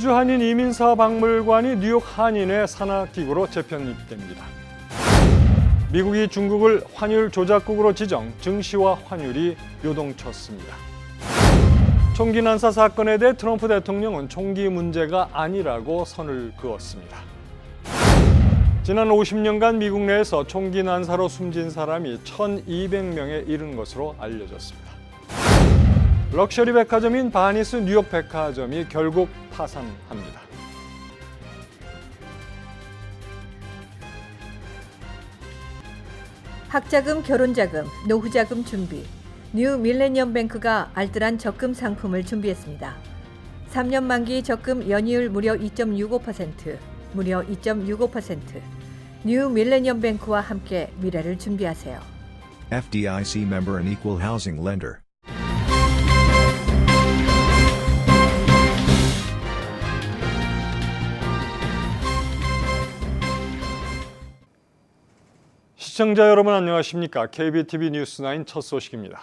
미주 한인 이민사 박물관이 뉴욕 한인의 산하기구로 재편입됩니다. 미국이 중국을 환율 조작국으로 지정, 증시와 환율이 요동쳤습니다. 총기 난사 사건에 대해 트럼프 대통령은 총기 문제가 아니라고 선을 그었습니다. 지난 50년간 미국 내에서 총기 난사로 숨진 사람이 1,200명에 이른 것으로 알려졌습니다. 럭셔리 백화점인 바니스 뉴욕 백화점이 결국 파산합니다. 학자금, 결혼자금, 노후자금 준비. 뉴 밀레니엄 뱅크가 알뜰한 적금 상품을 준비했습니다. 3년 만기 적금 연이율 무려 2.65%, 무려 2.65%. 뉴 밀레니엄 뱅크와 함께 미래를 준비하세요. FDIC member and equal housing lender. 시청자 여러분 안녕하십니까? KBTV 뉴스9 첫 소식입니다.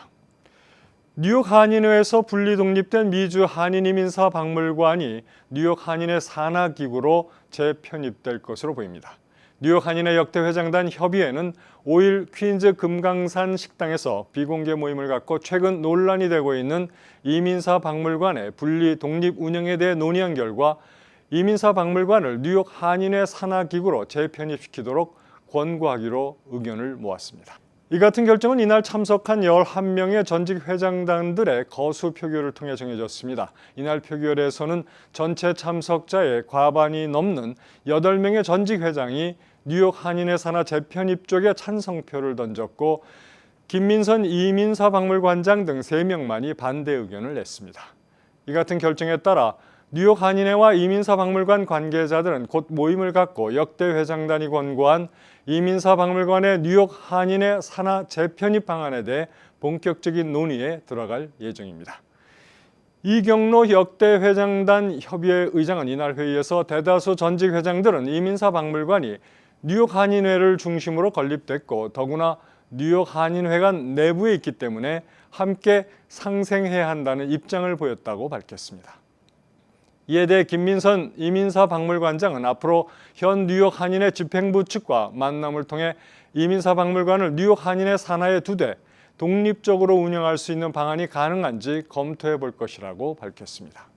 뉴욕 한인회에서 분리 독립된 미주 한인 이민사 박물관이 뉴욕 한인회 산하기구로 재편입될 것으로 보입니다. 뉴욕 한인회 역대 회장단 협의회는 5일 퀸즈 금강산 식당에서 비공개 모임을 갖고 최근 논란이 되고 있는 이민사 박물관의 분리 독립 운영에 대해 논의한 결과 이민사 박물관을 뉴욕 한인회 산하기구로 재편입시키도록 권고하기로 의견을 모았습니다. 이 같은 결정은 이날 참석한 11명의 전직 회장단들의 거수 표결을 통해 정해졌습니다. 이날 표결에서는 전체 참석자의 과반이 넘는 8명의 전직 회장이 뉴욕 한인회 산하 재편입 쪽에 찬성표를 던졌고 김민선 이민사 박물관장 등 3명만이 반대 의견을 냈습니다. 이 같은 결정에 따라 뉴욕 한인회와 이민사 박물관 관계자들은 곧 모임을 갖고 역대 회장단이 권고한 이민사 박물관의 뉴욕 한인회 산하 재편입 방안에 대해 본격적인 논의에 들어갈 예정입니다. 이경로 역대 회장단 협의회 의장은 이날 회의에서 대다수 전직 회장들은 이민사 박물관이 뉴욕 한인회를 중심으로 건립됐고 더구나 뉴욕 한인회가 내부에 있기 때문에 함께 상생해야 한다는 입장을 보였다고 밝혔습니다. 이에 대해 김민선 이민사 박물관장은 앞으로 현 뉴욕 한인회 집행부 측과 만남을 통해 이민사 박물관을 뉴욕 한인회 산하에 두되 독립적으로 운영할 수 있는 방안이 가능한지 검토해 볼 것이라고 밝혔습니다.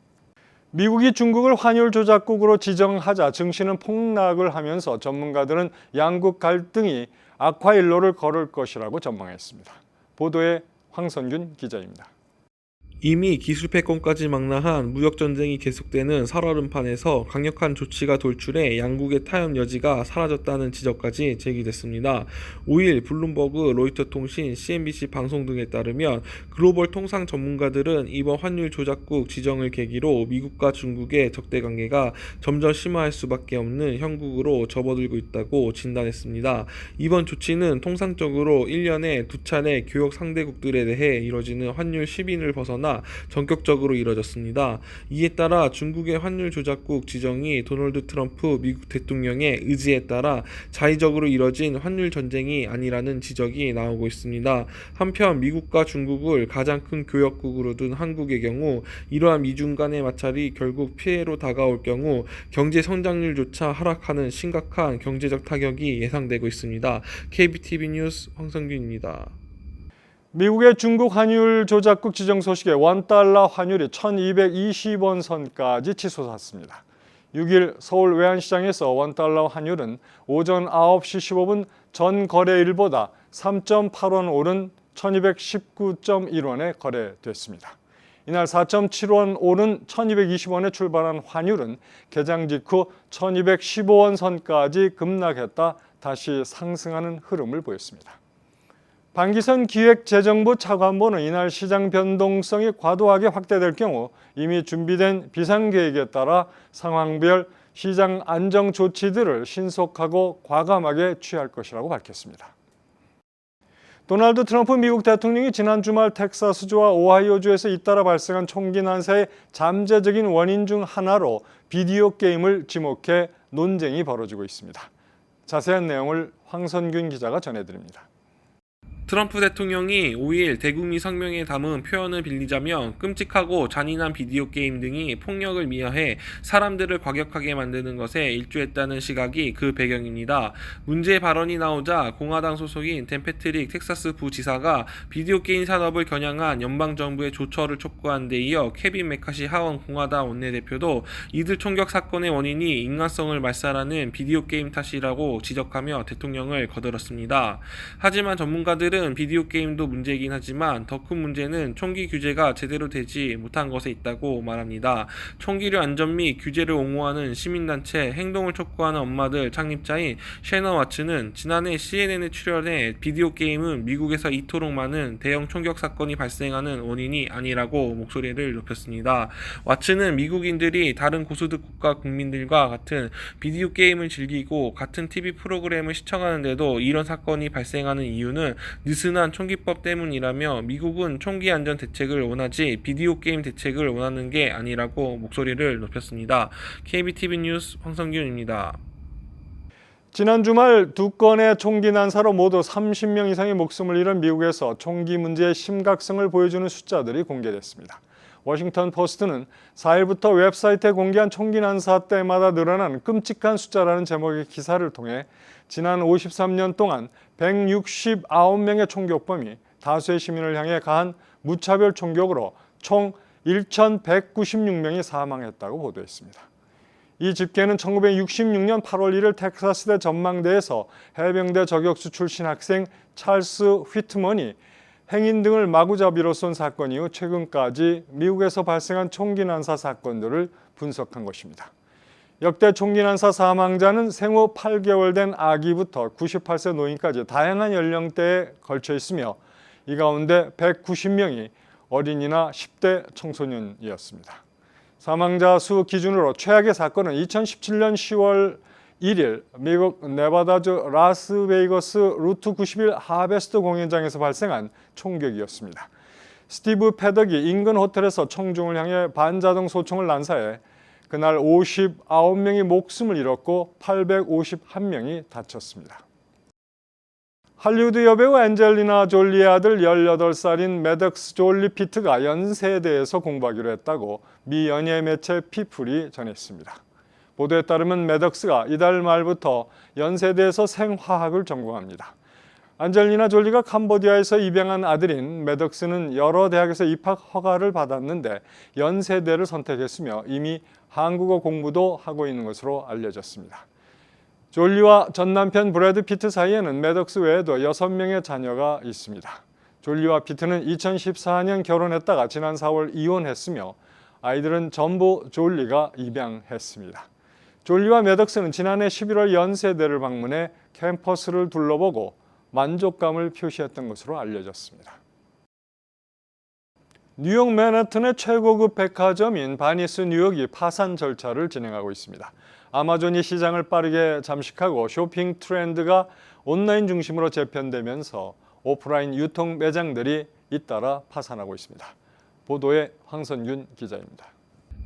미국이 중국을 환율 조작국으로 지정하자 증시는 폭락을 하면서 전문가들은 양국 갈등이 악화 일로를 걸을 것이라고 전망했습니다. 보도에 황선균 기자입니다. 이미 기술 패권까지 망라한 무역 전쟁이 계속되는 살얼음판에서 강력한 조치가 돌출해 양국의 타협 여지가 사라졌다는 지적까지 제기됐습니다. 5일 블룸버그, 로이터 통신, CNBC 방송 등에 따르면 글로벌 통상 전문가들은 이번 환율 조작국 지정을 계기로 미국과 중국의 적대 관계가 점점 심화할 수밖에 없는 형국으로 접어들고 있다고 진단했습니다. 이번 조치는 통상적으로 1년에 두 차례 교역 상대국들에 대해 이뤄지는 환율 10인을 벗어나 전격적으로 이뤄졌습니다. 이에 따라 중국의 환율 조작국 지정이 도널드 트럼프 미국 대통령의 의지에 따라 자의적으로 이뤄진 환율 전쟁이 아니라는 지적이 나오고 있습니다. 한편 미국과 중국을 가장 큰 교역국으로 둔 한국의 경우 이러한 미중 간의 마찰이 결국 피해로 다가올 경우 경제 성장률조차 하락하는 심각한 경제적 타격이 예상되고 있습니다. KBTV 뉴스 황성균입니다. 미국의 중국 환율 조작국 지정 소식에 원달러 환율이 1220원 선까지 치솟았습니다. 6일 서울 외환시장에서 원달러 환율은 오전 9시 15분 전 거래일보다 3.8원 오른 1219.1원에 거래됐습니다. 이날 4.7원 오른 1220원에 출발한 환율은 개장 직후 1215원 선까지 급락했다 다시 상승하는 흐름을 보였습니다. 방기선 기획재정부 차관보는 이날 시장 변동성이 과도하게 확대될 경우 이미 준비된 비상계획에 따라 상황별 시장 안정 조치들을 신속하고 과감하게 취할 것이라고 밝혔습니다. 도널드 트럼프 미국 대통령이 지난 주말 텍사스주와 오하이오주에서 잇따라 발생한 총기 난사의 잠재적인 원인 중 하나로 비디오 게임을 지목해 논쟁이 벌어지고 있습니다. 자세한 내용을 황선균 기자가 전해드립니다. 트럼프 대통령이 5일 대국민 성명에 담은 표현을 빌리자면 끔찍하고 잔인한 비디오 게임 등이 폭력을 미화해 사람들을 과격하게 만드는 것에 일조했다는 시각이 그 배경입니다. 문제의 발언이 나오자 공화당 소속인 댄 패트릭 텍사스 부지사가 비디오 게임 산업을 겨냥한 연방 정부의 조처를 촉구한 데 이어 케빈 메카시 하원 공화당 원내대표도 이들 총격 사건의 원인이 인간성을 말살하는 비디오 게임 탓이라고 지적하며 대통령을 거들었습니다. 하지만 전문가들은 비디오 게임도 문제이긴 하지만 더 큰 문제는 총기 규제가 제대로 되지 못한 것에 있다고 말합니다. 총기류 안전 및 규제를 옹호하는 시민단체 행동을 촉구하는 엄마들 창립자인 셰너 와츠는 지난해 CNN에 출연해 비디오 게임은 미국에서 이토록 많은 대형 총격 사건이 발생하는 원인이 아니라고 목소리를 높였습니다. 와츠는 미국인들이 다른 고소득 국가 국민들과 같은 비디오 게임을 즐기고 같은 TV 프로그램을 시청하는데도 이런 사건이 발생하는 이유는 느슨한 총기법 때문이라며 미국은 총기 안전 대책을 원하지 비디오 게임 대책을 원하는 게 아니라고 목소리를 높였습니다. KBTV 뉴스 황성균입니다. 지난 주말 두 건의 총기 난사로 모두 30명 이상의 목숨을 잃은 미국에서 총기 문제의 심각성을 보여주는 숫자들이 공개됐습니다. 워싱턴 포스트는 4일부터 웹사이트에 공개한 총기 난사 때마다 늘어난 끔찍한 숫자라는 제목의 기사를 통해 지난 53년 동안 169명의 총격범이 다수의 시민을 향해 가한 무차별 총격으로 총 1,196명이 사망했다고 보도했습니다. 이 집계는 1966년 8월 1일 텍사스대 전망대에서 해병대 저격수 출신 학생 찰스 휘트먼이 행인 등을 마구잡이로 쏜 사건 이후 최근까지 미국에서 발생한 총기 난사 사건들을 분석한 것입니다. 역대 총기 난사 사망자는 생후 8개월 된 아기부터 98세 노인까지 다양한 연령대에 걸쳐 있으며 이 가운데 190명이 어린이나 10대 청소년이었습니다. 사망자 수 기준으로 최악의 사건은 2017년 10월 1일 미국 네바다주 라스베이거스 루트 91 하베스트 공연장에서 발생한 총격이었습니다. 스티브 패덕이 인근 호텔에서 청중을 향해 반자동 소총을 난사해 그날 59명이 목숨을 잃었고 851명이 다쳤습니다. 할리우드 여배우 앤젤리나 졸리의 아들 18살인 매덕스 졸리 피트가 연세대에서 공부하기로 했다고 미 연예 매체 피플이 전했습니다. 보도에 따르면 매덕스가 이달 말부터 연세대에서 생화학을 전공합니다. 안젤리나 졸리가 캄보디아에서 입양한 아들인 매덕스는 여러 대학에서 입학 허가를 받았는데 연세대를 선택했으며 이미 한국어 공부도 하고 있는 것으로 알려졌습니다. 졸리와 전 남편 브래드 피트 사이에는 매덕스 외에도 6명의 자녀가 있습니다. 졸리와 피트는 2014년 결혼했다가 지난 4월 이혼했으며 아이들은 전부 졸리가 입양했습니다. 졸리와 매덕스는 지난해 11월 연세대를 방문해 캠퍼스를 둘러보고 만족감을 표시했던 것으로 알려졌습니다. 뉴욕 맨하튼의 최고급 백화점인 바니스 뉴욕이 파산 절차를 진행하고 있습니다. 아마존이 시장을 빠르게 잠식하고 쇼핑 트렌드가 온라인 중심으로 재편되면서 오프라인 유통 매장들이 잇따라 파산하고 있습니다. 보도에 황선균 기자입니다.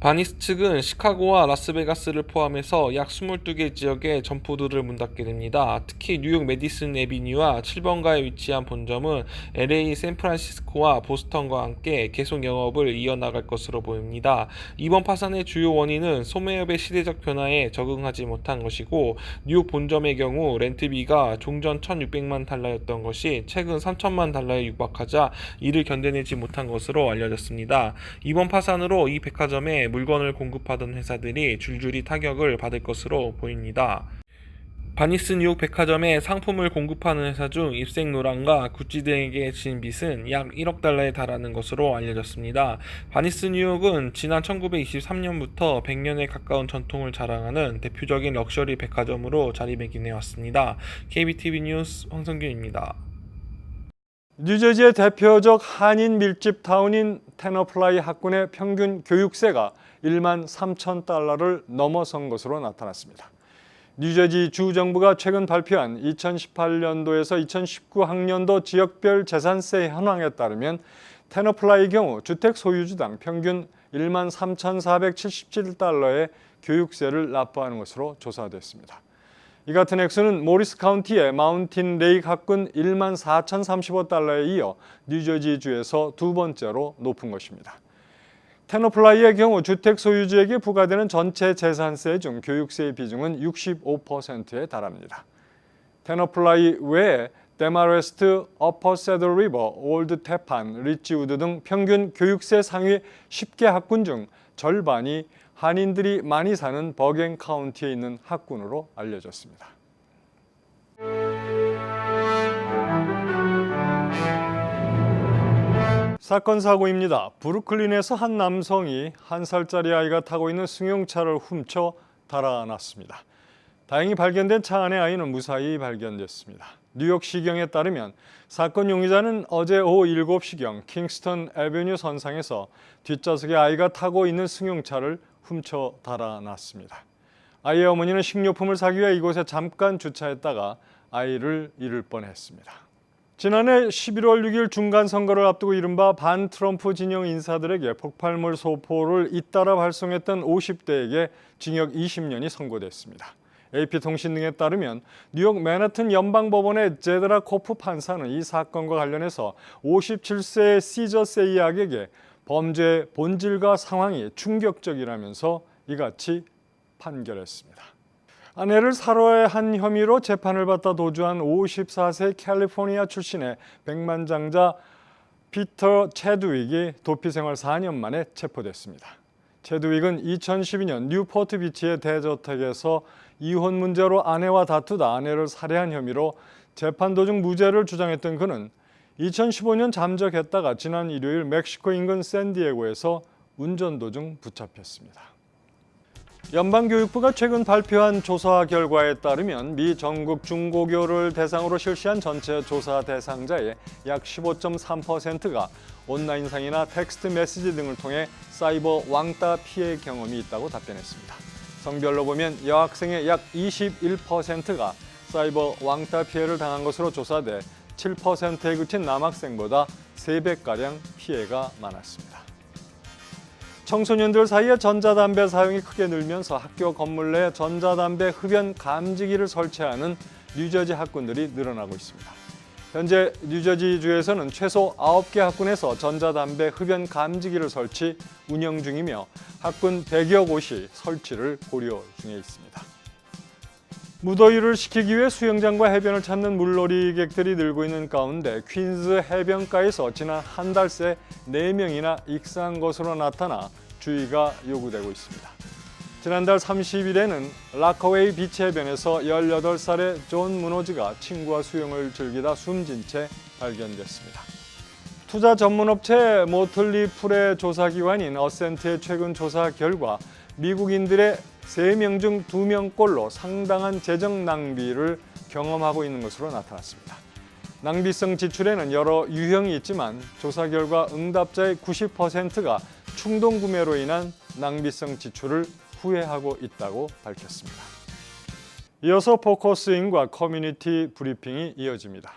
바니스 측은 시카고와 라스베가스를 포함해서 약 22개 지역의 점포들을 문 닫게 됩니다. 특히 뉴욕 메디슨 에비뉴와 7번가에 위치한 본점은 LA, 샌프란시스코와 보스턴과 함께 계속 영업을 이어나갈 것으로 보입니다. 이번 파산의 주요 원인은 소매업의 시대적 변화에 적응하지 못한 것이고 뉴욕 본점의 경우 렌트비가 종전 1,600만 달러였던 것이 최근 3천만 달러에 육박하자 이를 견뎌내지 못한 것으로 알려졌습니다. 이번 파산으로 이 백화점에 물건을 공급하던 회사들이 줄줄이 타격을 받을 것으로 보입니다. 바니스 뉴욕 백화점에 상품을 공급하는 회사 중 입생로랑과 구찌 등에게 진 빚은 약 1억 달러에 달하는 것으로 알려졌습니다. 바니스 뉴욕은 지난 1923년부터 100년에 가까운 전통을 자랑하는 대표적인 럭셔리 백화점으로 자리매김해 왔습니다. KBTV 뉴스 황성균입니다. 뉴저지의 대표적 한인 밀집 타운인 테너플라이 학군의 평균 교육세가 1만 3천 달러를 넘어선 것으로 나타났습니다. 뉴저지 주 정부가 최근 발표한 2018년도에서 2019학년도 지역별 재산세 현황에 따르면 테너플라이 경우 주택 소유주당 평균 1만 3,477달러의 교육세를 납부하는 것으로 조사됐습니다. 이 같은 액수는 모리스 카운티의 마운틴 레이크 학군 1만 4,035달러에 이어 뉴저지주에서 두 번째로 높은 것입니다. 테너플라이의 경우 주택 소유주에게 부과되는 전체 재산세 중 교육세의 비중은 65%에 달합니다. 테너플라이 외에 데마레스트, 어퍼 세더 리버, 올드 테판, 리치우드 등 평균 교육세 상위 10개 학군 중 절반이 한인들이 많이 사는 버겐 카운티에 있는 학군으로 알려졌습니다. 사건 사고입니다. 브루클린에서 한 남성이 한 살짜리 아이가 타고 있는 승용차를 훔쳐 달아났습니다. 다행히 발견된 차 안의 아이는 무사히 발견됐습니다. 뉴욕시경에 따르면 사건 용의자는 어제 오후 7시경 킹스턴 애베뉴 선상에서 뒷좌석에 아이가 타고 있는 승용차를 훔쳐 달아났습니다. 아이의 어머니는 식료품을 사기 위해 이곳에 잠깐 주차했다가 아이를 잃을 뻔했습니다. 지난해 11월 6일 중간 선거를 앞두고 이른바 반 트럼프 진영 인사들에게 폭발물 소포를 잇따라 발송했던 50대에게 징역 20년이 선고됐습니다. AP통신 등에 따르면 뉴욕 맨하튼 연방법원의 제드라 코프 판사는 이 사건과 관련해서 57세의 시저 세이악에게 범죄의 본질과 상황이 충격적이라면서 이같이 판결했습니다. 아내를 살해한 한 혐의로 재판을 받다 도주한 54세 캘리포니아 출신의 백만장자 피터 체드윅이 도피 생활 4년 만에 체포됐습니다. 체드윅은 2012년 뉴포트 비치의 대저택에서 이혼 문제로 아내와 다투다 아내를 살해한 혐의로 재판 도중 무죄를 주장했던 그는 2015년 잠적했다가 지난 일요일 멕시코 인근 샌디에고에서 운전 도중 붙잡혔습니다. 연방교육부가 최근 발표한 조사 결과에 따르면 미 전국 중고교를 대상으로 실시한 전체 조사 대상자의 약 15.3%가 온라인상이나 텍스트 메시지 등을 통해 사이버 왕따 피해 경험이 있다고 답변했습니다. 성별로 보면 여학생의 약 21%가 사이버 왕따 피해를 당한 것으로 조사돼 7%에 그친 남학생보다 3배가량 피해가 많았습니다. 청소년들 사이에 전자담배 사용이 크게 늘면서 학교 건물 내 전자담배 흡연 감지기를 설치하는 뉴저지 학군들이 늘어나고 있습니다. 현재 뉴저지주에서는 최소 9개 학군에서 전자담배 흡연 감지기를 설치 운영 중이며 학군 100여 곳이 설치를 고려 중에 있습니다. 무더위를 식히기 위해 수영장과 해변을 찾는 물놀이객들이 늘고 있는 가운데 퀸즈 해변가에서 지난 한 달 새 4명이나 익사한 것으로 나타나 주의가 요구되고 있습니다. 지난달 30일에는 라커웨이 비치 해변에서 18살의 존 무노즈가 친구와 수영을 즐기다 숨진 채 발견됐습니다. 투자 전문업체 모틀리 풀의 조사기관인 어센트의 최근 조사 결과 미국인들의 3명 중 2명꼴로 상당한 재정 낭비를 경험하고 있는 것으로 나타났습니다. 낭비성 지출에는 여러 유형이 있지만 조사 결과 응답자의 90%가 충동 구매로 인한 낭비성 지출을 후회하고 있다고 밝혔습니다. 이어서 포커스인과 커뮤니티 브리핑이 이어집니다.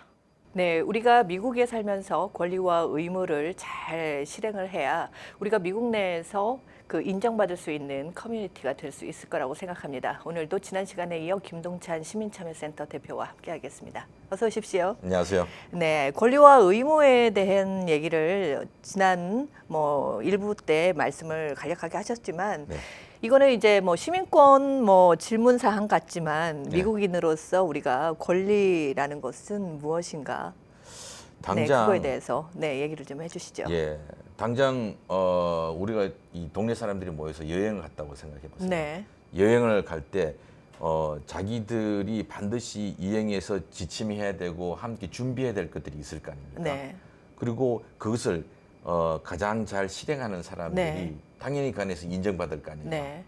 네, 우리가 미국에 살면서 권리와 의무를 잘 실행을 해야 우리가 미국 내에서 그 인정받을 수 있는 커뮤니티가 될 수 있을 거라고 생각합니다. 오늘도 지난 시간에 이어 김동찬 시민참여센터 대표와 함께하겠습니다. 어서 오십시오. 안녕하세요. 네, 권리와 의무에 대한 얘기를 지난 뭐 일부 때 말씀을 간략하게 하셨지만 네. 이거는 이제 뭐 시민권 뭐 질문 사항 같지만 네. 미국인으로서 우리가 권리라는 것은 무엇인가? 네, 당장 그거에 대해서 네 얘기를 좀 해주시죠. 예, 당장 어, 우리가 이 동네 사람들이 모여서 여행을 갔다고 생각해 보세요. 네, 여행을 갈 때 어, 자기들이 반드시 이행해서 지침해야 되고 함께 준비해야 될 것들이 있을 거 아닙니까? 네, 그리고 그것을 어, 가장 잘 실행하는 사람들이 네. 당연히 간에서 인정받을 거 아니에요. 네,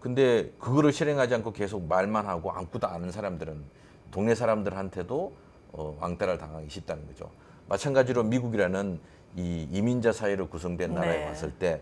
근데 그거를 실행하지 않고 계속 말만 하고 아무것도 아는 사람들은 동네 사람들한테도 어, 왕따를 당하기 쉽다는 거죠. 마찬가지로 미국이라는 이 이민자 사회로 구성된 나라에 네. 왔을 때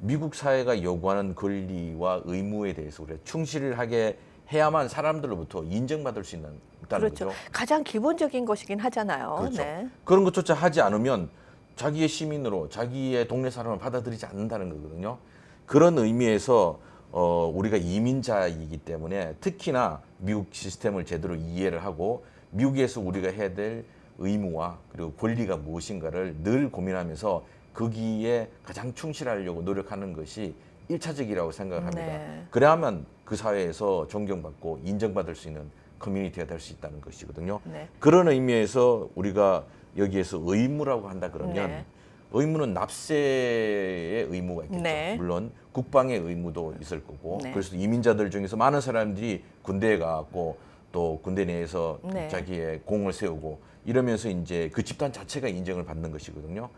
미국 사회가 요구하는 권리와 의무에 대해서 우리가 충실하게 해야만 사람들로부터 인정받을 수 있는 그렇죠. 거죠. 가장 기본적인 것이긴 하잖아요. 그렇죠. 네, 그런 것조차 하지 않으면 자기의 시민으로 자기의 동네 사람을 받아들이지 않는다는 거거든요. 그런 의미에서 어, 우리가 이민자이기 때문에 특히나 미국 시스템을 제대로 이해를 하고 미국에서 우리가 해야 될 의무와 그리고 권리가 무엇인가를 늘 고민하면서 거기에 가장 충실하려고 노력하는 것이 일차적이라고 생각을 합니다. 네. 그래야만 그 사회에서 존경받고 인정받을 수 있는 커뮤니티가 될 수 있다는 것이거든요. 네. 그런 의미에서 우리가 여기에서 의무라고 한다 그러면 네. 의무는 납세의 의무가 있겠죠. 네. 물론 국방의 의무도 있을 거고 네. 그래서 이민자들 중에서 많은 사람들이 군대에 가고 또 군대 내에서 네. 자기의 공을 세우고 이러면서 이제 그 집단 자체가 인정을 받는 것이거든요.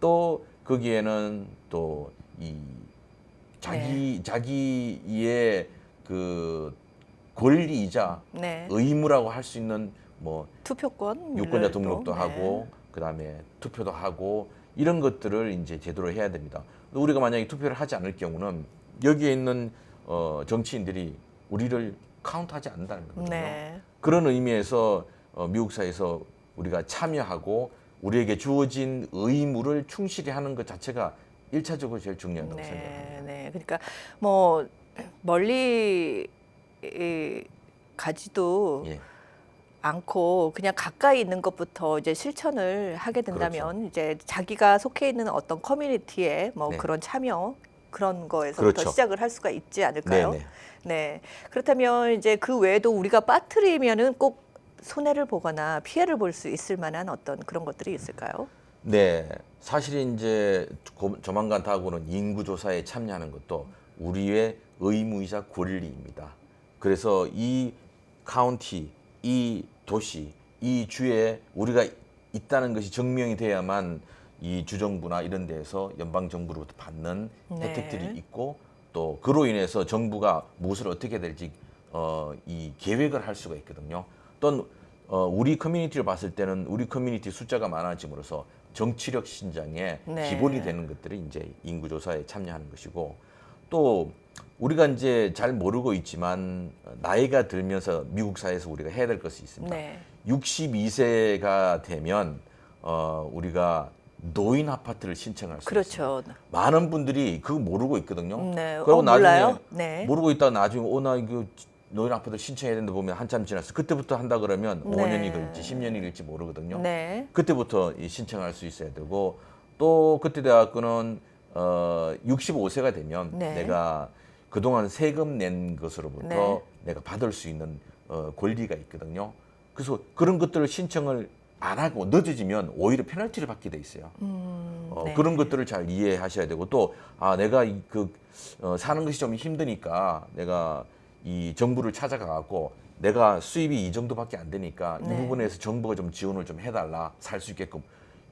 또 거기에는 또 이 자기 네. 자기의 그 권리이자 네. 의무라고 할 수 있는 뭐 투표권 유권자 도 등록도 네. 하고 그다음에 투표도 하고 이런 것들을 이제 제대로 해야 됩니다. 우리가 만약에 투표를 하지 않을 경우는 여기에 있는 어, 정치인들이 우리를 카운트하지 않는다는 거거든요. 네. 그런 의미에서 어, 미국 사회에서 우리가 참여하고 우리에게 주어진 의무를 충실히 하는 것 자체가 일차적으로 제일 중요하다고 생각합니다. 네, 네. 그러니까 뭐 멀리 이, 가지도 예. 않고 그냥 가까이 있는 것부터 이제 실천을 하게 된다면 이제 자기가 속해 있는 어떤 커뮤니티에 뭐 그렇죠. 네. 그런 참여 그런 거에서부터 그렇죠. 시작을 할 수가 있지 않을까요? 네, 네. 네. 그렇다면 이제 그 외에도 우리가 빠뜨리면은 꼭 손해를 보거나 피해를 볼 수 있을 만한 어떤 그런 것들이 있을까요? 네, 사실 이제 고- 조만간 다가오는 인구 조사에 참여하는 것도 우리의 의무이자 권리입니다. 그래서 이 카운티, 이 도시, 이 주에 우리가 있다는 것이 증명이 돼야만 이 주정부나 이런 데에서 연방 정부로부터 받는 네. 혜택들이 있고 또 그로 인해서 정부가 무엇을 어떻게 될지 어, 이 계획을 할 수가 있거든요. 또 어, 우리 커뮤니티를 봤을 때는 우리 커뮤니티 숫자가 많아짐으로써 정치력 신장의 네. 기본이 되는 것들이 이제 인구 조사에 참여하는 것이고 또 우리가 이제 잘 모르고 있지만 나이가 들면서 미국 사회에서 우리가 해야 될 것이 있습니다. 네. 62세가 되면 어, 우리가 노인 아파트를 신청할 수 있습니다. 그렇죠. 많은 분들이 그거 모르고 있거든요. 네. 그리고 어, 나중에 몰라요? 네. 모르고 있다가 나중에 오나 이거 노인 아파트 신청해야 되는데 보면 한참 지났어. 그때부터 한다 그러면 네. 5년이 걸릴지 10년이 걸릴지 모르거든요. 네. 그때부터 이 신청할 수 있어야 되고 또 그때 대학교는 어 65세가 되면 네. 내가 그동안 세금 낸 것으로부터 네. 내가 받을 수 있는 어 권리가 있거든요. 그래서 그런 것들을 신청을 안 하고 늦어지면 오히려 페널티를 받게 돼 있어요. 음, 어, 네. 그런 것들을 잘 이해하셔야 되고 또 아 내가 이 그 어, 사는 것이 좀 힘드니까 내가 이 정부를 찾아가고 내가 수입이 이 정도밖에 안 되니까 네. 이 부분에서 정부가 좀 지원을 좀 해달라 살 수 있게끔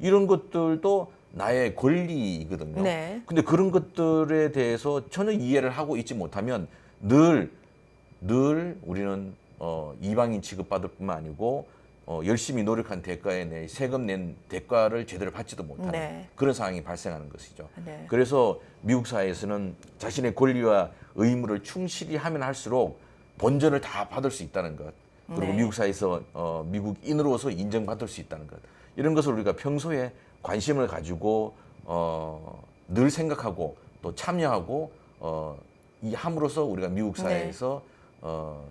이런 것들도 나의 권리이거든요. 네. 근데 그런 것들에 대해서 전혀 이해를 하고 있지 못하면 늘 늘 우리는 어, 이방인 취급받을 뿐만 아니고 어, 열심히 노력한 대가에 내 세금 낸 대가를 제대로 받지도 못하는 네. 그런 상황이 발생하는 것이죠. 네. 그래서 미국 사회에서는 자신의 권리와 의무를 충실히 하면 할수록 본전을 다 받을 수 있다는 것. 그리고 네. 미국 사회에서 어, 미국인으로서 인정받을 수 있다는 것. 이런 것을 우리가 평소에 관심을 가지고 어, 늘 생각하고 또 참여하고 어, 이 함으로써 우리가 미국 네. 사회에서 어,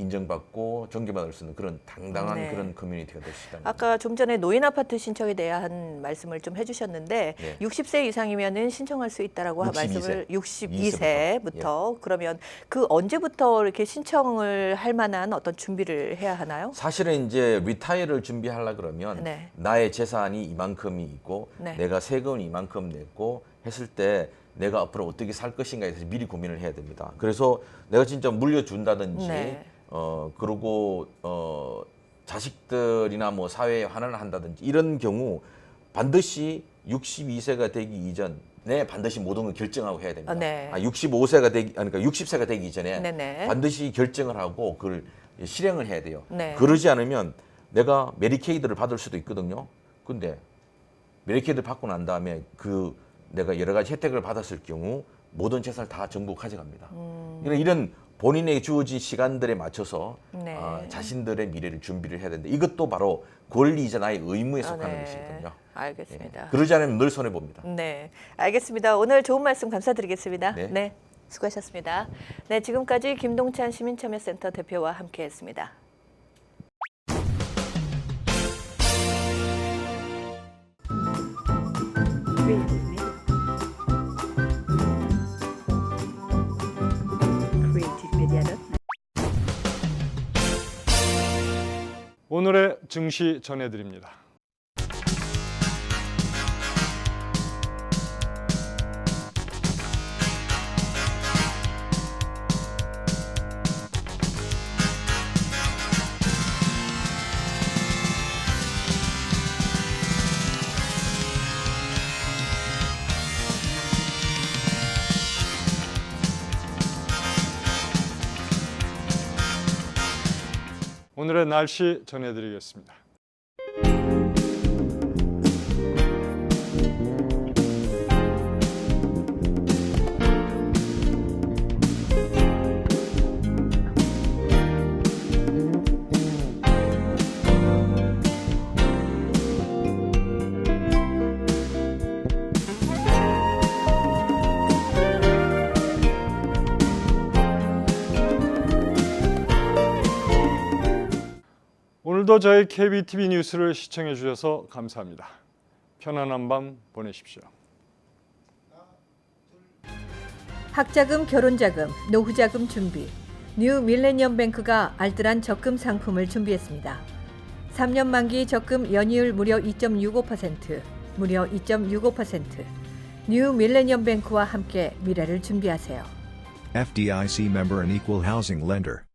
인정받고 존경받을 수 있는 그런 당당한 네. 그런 커뮤니티가 될수 거죠. 아까 좀 전에 노인 아파트 신청에 대한 말씀을 좀 해주셨는데 네. 60세 이상이면은 신청할 수 있다라고 62세. 말씀을 62세 62세부터 그러면 그 언제부터 이렇게 신청을 할 만한 어떤 준비를 해야 하나요? 사실은 이제 리타이어를 준비하려 그러면 네. 나의 재산이 이만큼이 있고 네. 내가 세금을 이만큼 냈고 했을 때 내가 앞으로 어떻게 살 것인가에 대해서 미리 고민을 해야 됩니다. 그래서 내가 진짜 물려준다든지 네. 어 그리고 어 자식들이나 뭐 사회에 환원을 한다든지 이런 경우 반드시 62세가 되기 이전에 반드시 모든 걸 결정하고 해야 됩니다. 아, 네. 아, 65세가 되기 아니 그러니까 60세가 되기 이전에 네네. 반드시 결정을 하고 그걸 실행을 해야 돼요. 네. 그러지 않으면 내가 메디케이드를 받을 수도 있거든요. 근데 메디케이드 받고 난 다음에 그 내가 여러 가지 혜택을 받았을 경우 모든 재산을 다 정부 가 가져갑니다. 음. 이런 이런 본인에게 주어진 시간들에 맞춰서 네. 아, 자신들의 미래를 준비를 해야 되는데 이것도 바로 권리이자 나의 의무에 아, 속하는 네. 것이거든요. 알겠습니다. 예. 그러지 않으면 늘 손해 봅니다. 네, 알겠습니다. 오늘 좋은 말씀 감사드리겠습니다. 네. 네. 수고하셨습니다. 네, 지금까지 김동찬 시민참여센터 대표와 함께했습니다. 오늘의 증시 전해드립니다. 오늘의 날씨 전해드리겠습니다. 오늘도 저희 KBTV 뉴스를 시청해 주셔서 감사합니다. 편안한 밤 보내십시오. 학자금, 결혼자금, 노후자금 준비. 뉴 밀레니엄 뱅크가 알뜰한 적금 상품을 준비했습니다. 3년 만기 적금 연이율 무려 2.65%, 무려 2.65%. 뉴 밀레니엄 뱅크와 함께 미래를 준비하세요. FDIC member and equal housing lender.